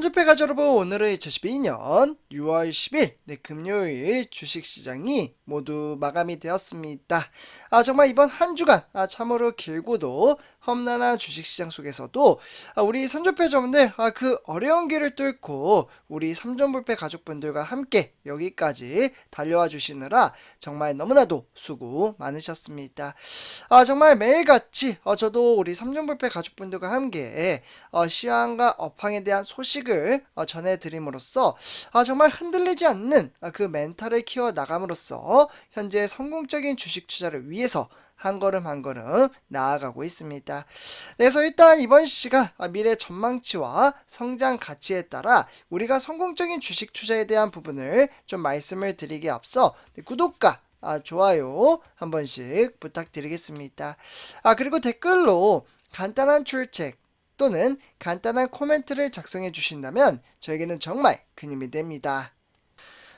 가족 여러분 오늘은 2012년 6월 10일 네, 금요일 주식시장이 모두 마감이 되었습니다. 아 정말 이번 한 주간 아, 참으로 길고도 험난한 주식시장 속에서도 아, 우리 선주패 점들 아, 그 어려운 길을 뚫고 우리 삼전불패 가족분들과 함께 여기까지 달려와 주시느라 정말 너무나도 수고 많으셨습니다. 아 정말 매일같이 어, 저도 우리 삼전불패 가족분들과 함께 어, 시황과 업황에 대한 소식 을 어, 전해드림으로써 아, 정말 흔들리지 않는 아, 그 멘탈을 키워 나감으로써 현재 성공적인 주식 투자를 위해서 한 걸음 한 걸음 나아가고 있습니다. 그래서 일단 이번 시간 아, 미래 전망치와 성장 가치에 따라 우리가 성공적인 주식 투자에 대한 부분을 좀 말씀을 드리기에 앞서 구독과 아, 좋아요 한 번씩 부탁드리겠습니다. 아, 그리고 댓글로 간단한 출첵 또는 간단한 코멘트를 작성해 주신다면 저에게는 정말 큰 힘이 됩니다.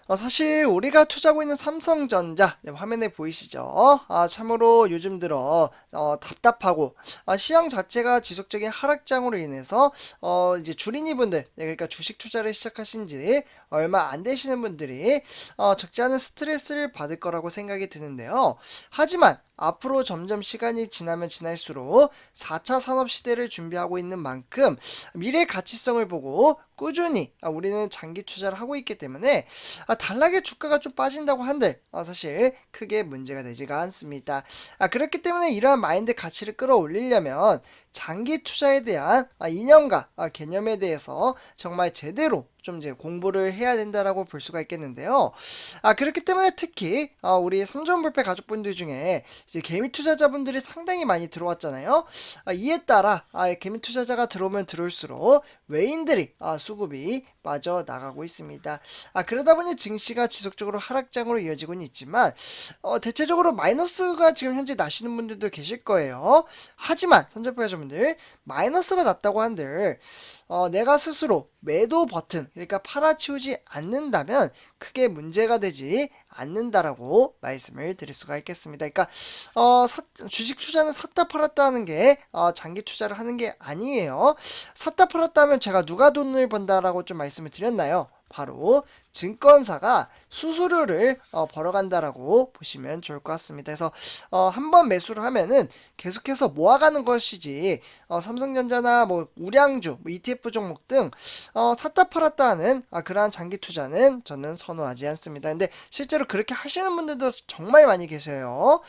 어, 사실 우리가 투자하고 있는 삼성전자 네, 화면에 보이시죠? 아, 참으로 요즘 들어 어, 답답하고 아, 시황 자체가 지속적인 하락장으로 인해서 어, 이제 주린이분들 네, 그러니까 주식 투자를 시작하신 지 얼마 안 되시는 분들이 어, 적지 않은 스트레스를 받을 거라고 생각이 드는데요. 하지만 앞으로 점점 시간이 지나면 지날수록 4차 산업 시대를 준비하고 있는 만큼 미래 가치성을 보고 꾸준히 아, 우리는 장기 투자를 하고 있기 때문에 아, 단락의 주가가 좀 빠진다고 한들 아, 사실 크게 문제가 되지가 않습니다. 아, 그렇기 때문에 이러한 마인드 가치를 끌어올리려면 장기 투자에 대한 아, 이념과 아, 개념에 대해서 정말 제대로 좀 이제 공부를 해야 된다라고 볼 수가 있겠는데요. 아 그렇기 때문에 특히 아, 우리 삼전불패 가족분들 중에 이제 개미 투자자분들이 상당히 많이 들어왔잖아요. 아, 이에 따라 아, 개미 투자자가 들어오면 들어올수록 외인들이 아, 수급이 빠져 나가고 있습니다. 아 그러다 보니 증시가 지속적으로 하락장으로 이어지고는 있지만 어, 대체적으로 마이너스가 지금 현재 나시는 분들도 계실 거예요. 하지만 선전파자분들 마이너스가 났다고 한들 어, 내가 스스로 매도 버튼 그러니까 팔아치우지 않는다면 크게 문제가 되지 않는다라고 말씀을 드릴 수가 있겠습니다. 그러니까 어, 사, 주식 투자는 샀다 팔았다 하는 게 어, 장기 투자를 하는 게 아니에요. 샀다 팔았다 하면 제가 누가 돈을 번다라고 좀 말씀 을 드렸나요? 바로 증권사가 수수료를 어, 벌어간다라고 보시면 좋을 것 같습니다. 그래서 어, 한번 매수를 하면은 계속해서 모아가는 것이지 어, 삼성전자나 뭐 우량주, 뭐 ETF 종목 등 어, 샀다 팔았다 하는 아, 그러한 장기 투자는 저는 선호하지 않습니다. 근데 실제로 그렇게 하시는 분들도 정말 많이 계세요.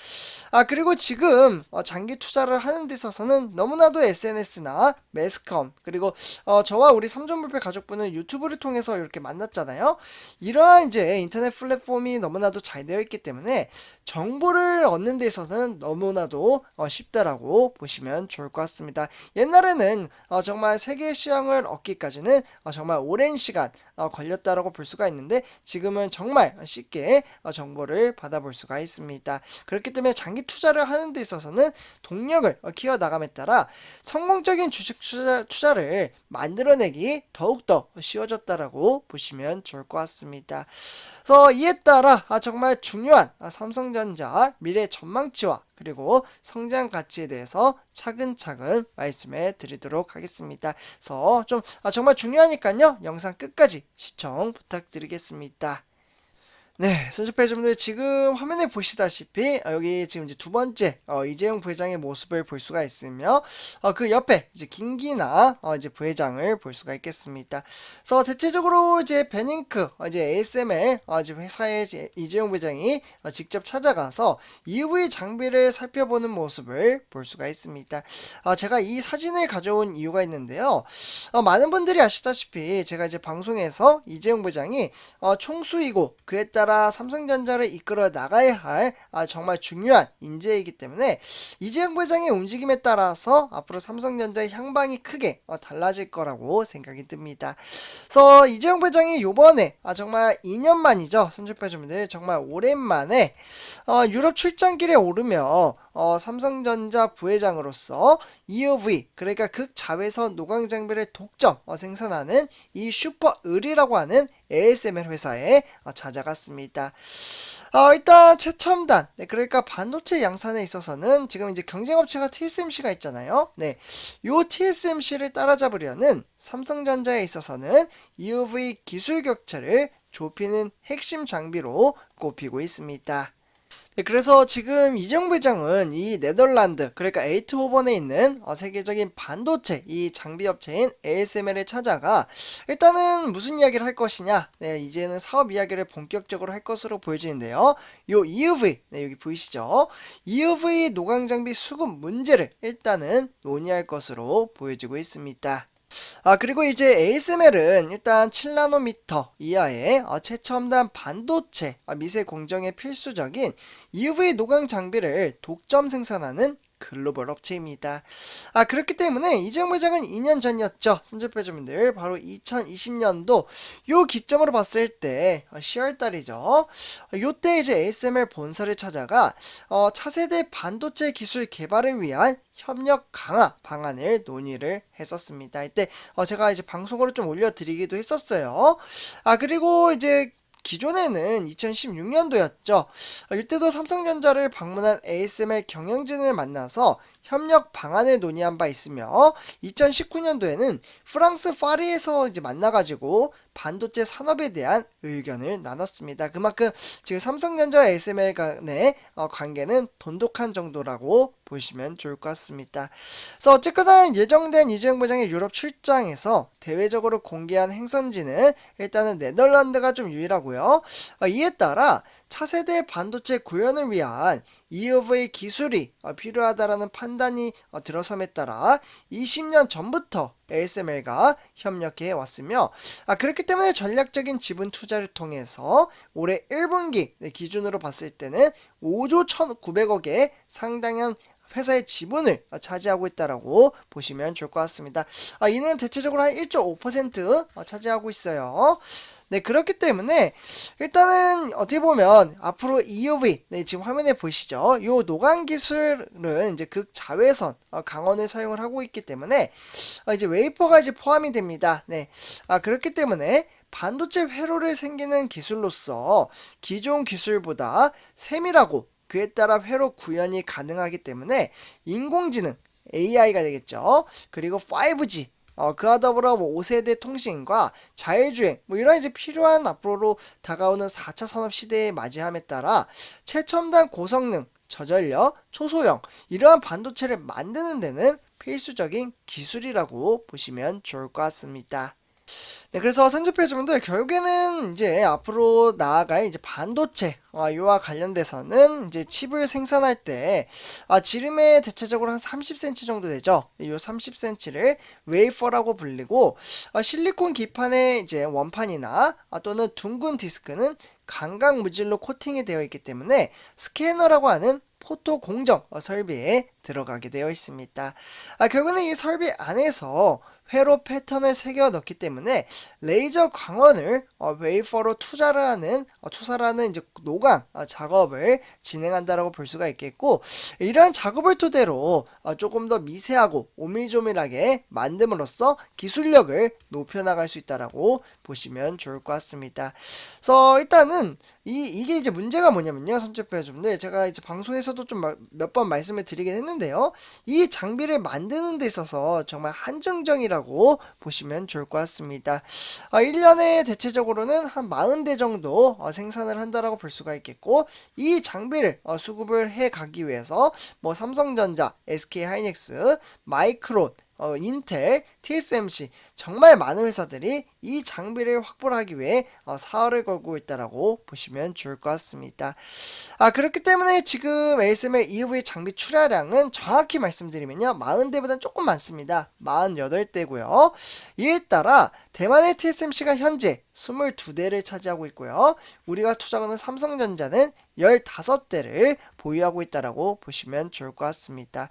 아 그리고 지금 어, 장기 투자를 하는 데 있어서는 너무나도 SNS나 매스컴 그리고 어, 저와 우리 삼존불패 가족분은 유튜브를 통해서 이렇게 만 났잖아요. 이러한 이제 인터넷 플랫폼이 너무나도 잘 되어 있기 때문에 정보를 얻는 데 있어서는 너무나도 어, 쉽다라고 보시면 좋을 것 같습니다. 옛날에는 어, 정말 세계 시황을 얻기까지는 어, 정말 오랜 시간 어, 걸렸다라고 볼 수가 있는데 지금은 정말 쉽게 어, 정보를 받아볼 수가 있습니다. 그렇기 때문에 장기 투자를 하는 데 있어서는 동력을 어, 키워 나감에 따라 성공적인 주식 투자, 투자를 만들어내기 더욱더 쉬워졌다라고 보시면 좋을 것 같습니다. 그래서 이에 따라 아, 정말 중요한 아, 삼성전자 미래 전망치와 그리고 성장 가치에 대해서 차근차근 말씀해 드리도록 하겠습니다. 그래서 좀 아, 정말 중요하니까요. 영상 끝까지 시청 부탁드리겠습니다. 네, 선수패자분들 지금 화면에 보시다시피 어, 여기 지금 이제 두 번째 어, 이재용 부회장의 모습을 볼 수가 있으며 어, 그 옆에 이제 김기나 어, 이제 부회장을 볼 수가 있겠습니다. 그래서 대체적으로 이제 베닝크 어, 이제 ASML 어, 이제 회사에 이제 이재용 부회장이 어, 직접 찾아가서 EV 장비를 살펴보는 모습을 볼 수가 있습니다. 어, 제가 이 사진을 가져온 이유가 있는데요. 어, 많은 분들이 아시다시피 제가 이제 방송에서 이재용 부회장이 어, 총수이고 그에 따라 따라 삼성전자를 이끌어 나가야 할 아, 정말 중요한 인재이기 때문에 이재용 부회장의 움직임에 따라서 앞으로 삼성전자의 향방이 크게 어, 달라질 거라고 생각이 듭니다. 그래서 이재용 부회장이 요번에 아, 정말 2년 만이죠. 선출배주분들 정말 오랜만에 어, 유럽 출장길에 오르며 어, 삼성전자 부회장으로서 EUV 그러니까 극자외선 노광 장비를 독점 어, 생산하는 이 슈퍼 을이라고 하는 ASML 회사에 어, 찾아갔습니다. 어, 일단 최첨단 네, 그러니까 반도체 양산에 있어서는 지금 이제 경쟁업체가 TSMC가 있잖아요. 네, 요 TSMC를 따라잡으려는 삼성전자에 있어서는 EUV 기술 격차를 좁히는 핵심 장비로 꼽히고 있습니다. 네, 그래서 지금 이정 부장은 이 네덜란드 그러니까 에이트호번에 있는 어, 세계적인 반도체 이 장비 업체인 ASML에 찾아가 일단은 무슨 이야기를 할 것이냐? 네 이제는 사업 이야기를 본격적으로 할 것으로 보여지는데요. 요 EUV 네 여기 보이시죠? EUV 노광 장비 수급 문제를 일단은 논의할 것으로 보여지고 있습니다 아, 그리고 이제 ASML은 일단 7나노미터 이하의 어, 최첨단 반도체 아, 미세 공정에 필수적인 EUV 노광 장비를 독점 생산하는 글로벌 업체입니다. 아, 그렇기 때문에 이재용 부장은 2년 전이었죠. 선제표주분들 바로 2020년도 요 기점으로 봤을 때 10월 달이죠. 요때 이제 ASML 본사를 찾아가 어, 차세대 반도체 기술 개발을 위한 협력 강화 방안을 논의를 했었습니다. 이때 어, 제가 이제 방송으로 좀 올려드리기도 했었어요. 아 그리고 이제 기존에는 2016년도였죠. 이때도 삼성전자를 방문한 ASML 경영진을 만나서 협력 방안을 논의한 바 있으며 2019년도에는 프랑스 파리에서 이제 만나가지고 반도체 산업에 대한 의견을 나눴습니다. 그만큼 지금 삼성전자와 ASML 간의 어, 관계는 돈독한 정도라고 보시면 좋을 것 같습니다. 그래서 어쨌거나 예정된 이재용 부장의 유럽 출장에서 대외적으로 공개한 행선지는 일단은 네덜란드가 좀 유일하고요. 어, 이에 따라 차세대 반도체 구현을 위한 EUV 기술이 어, 필요하다라는 판단이 어, 들어섬에 따라 20년 전부터 ASML과 협력해 왔으며 아, 그렇기 때문에 전략적인 지분 투자를 통해서 올해 1분기 기준으로 봤을 때는 5조 1,900억의 상당한 회사의 지분을 차지하고 있다라고 보시면 좋을 것 같습니다. 아, 이는 대체적으로 한 1.5% 차지하고 있어요. 네, 그렇기 때문에 일단은 어떻게 보면 앞으로 EUV 네, 지금 화면에 보시죠. 요 노광 기술은 이제 극자외선 어, 강원을 사용을 하고 있기 때문에 어, 이제 웨이퍼가 이제 포함이 됩니다. 네. 아, 그렇기 때문에 반도체 회로를 생기는 기술로서 기존 기술보다 세밀하고 그에 따라 회로 구현이 가능하기 때문에 인공지능 AI가 되겠죠. 그리고 5G 어, 그와 더불어 뭐 5세대 통신과 자율주행 뭐 이런 이제 필요한 앞으로 다가오는 4차 산업 시대에 맞이함에 따라 최첨단 고성능, 저전력, 초소형 이러한 반도체를 만드는 데는 필수적인 기술이라고 보시면 좋을 것 같습니다. 네, 그래서 선주표주분들 결국에는 이제 앞으로 나아갈 이제 반도체 아, 이와 관련돼서는 이제 칩을 생산할 때 아, 지름에 대체적으로 한 30cm 정도 되죠. 이 30cm를 웨이퍼라고 불리고 아, 실리콘 기판의 이제 원판이나 아, 또는 둥근 디스크는 강강 무질로 코팅이 되어 있기 때문에 스캐너라고 하는 포토 공정 설비에 들어가게 되어 있습니다. 아, 결국은 이 설비 안에서 회로 패턴을 새겨 넣기 때문에 레이저 광원을 어, 웨이퍼로 투자를 하는 어, 투사를 하는 이제 노광 어, 작업을 진행한다라고 볼 수가 있겠고 이러한 작업을 토대로 어, 조금 더 미세하고 오밀조밀하게 만듦으로써 기술력을 높여 나갈 수 있다라고 보시면 좋을 것 같습니다. 그래서 일단은 이 이게 이제 문제가 뭐냐면요, 선출배주분들 제가 이제 방송에서도 좀 몇 번 말씀을 드리긴 했는데요, 이 장비를 만드는 데 있어서 정말 한정적이라 고 보시면 좋을 것 같습니다. 어, 1년에 대체적으로는 한 40대 정도 어, 생산을 한다라고 볼 수가 있겠고, 이 장비를 어, 수급을 해 가기 위해서 뭐 삼성전자, SK 하이닉스, 마이크론 어, 인텔, TSMC 정말 많은 회사들이 이 장비를 확보하기 위해 어, 사활을 걸고 있다라고 보시면 좋을 것 같습니다. 아 그렇기 때문에 지금 ASML EUV 장비 출하량은 정확히 말씀드리면요 40대보다 조금 많습니다. 48대고요. 이에 따라 대만의 TSMC가 현재 22대를 차지하고 있고요. 우리가 투자하는 삼성전자는 15대를 보유하고 있다라고 보시면 좋을 것 같습니다.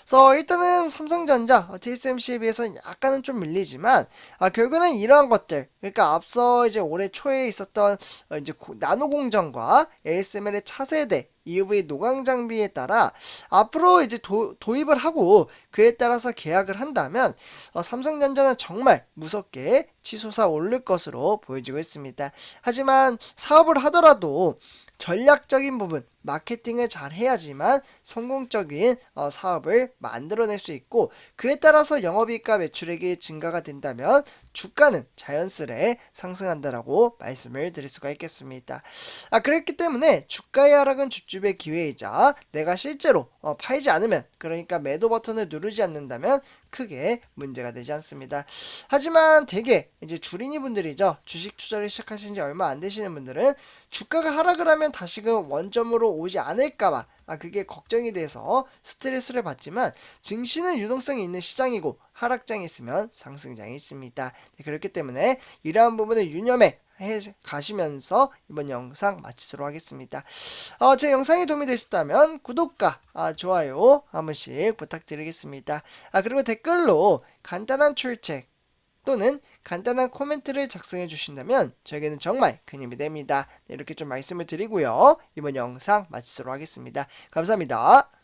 그래서 일단은 삼성전자 어, TSMC에 비해서는 약간은 좀 밀리지만 아, 결국은 이러한 것들 그러니까 앞서 이제 올해 초에 있었던 어, 이제 고- 나노 공정과 ASML의 차세대 EUV 노광 장비에 따라 앞으로 이제 도, 도입을 하고 그에 따라서 계약을 한다면 어, 삼성전자는 정말 무섭게 치솟아 오를 것으로 보여지고 있습니다. 하지만 사업을 하더라도 전략적인 부분, 마케팅을 잘 해야지만 성공적인 어, 사업을 만들어낼 수 있고 그에 따라서 영업이익과 매출액이 증가가 된다면 주가는 자연스레 상승한다라고 말씀을 드릴 수가 있겠습니다. 아 그랬기 때문에 주가의 하락은 주주의 기회이자 내가 실제로 어, 팔지 않으면 그러니까 매도 버튼을 누르지 않는다면 크게 문제가 되지 않습니다. 하지만 대개 이제 주린이 분들이죠 주식 투자를 시작하신 지 얼마 안 되시는 분들은 주가가 하락을 하면 다시금 원점으로 오지 않을까봐 아 그게 걱정이 돼서 스트레스를 받지만 증시는 유동성이 있는 시장이고 하락장이 있으면 상승장이 있습니다. 네, 그렇기 때문에 이러한 부분을 유념해 해 가시면서 이번 영상 마치도록 하겠습니다. 어, 제 영상이 도움이 되셨다면 구독과 아, 좋아요 한 번씩 부탁드리겠습니다. 아 그리고 댓글로 간단한 출첵 또는 간단한 코멘트를 작성해 주신다면 저에게는 정말 큰 힘이 됩니다. 네, 이렇게 좀 말씀을 드리고요. 이번 영상 마치도록 하겠습니다. 감사합니다.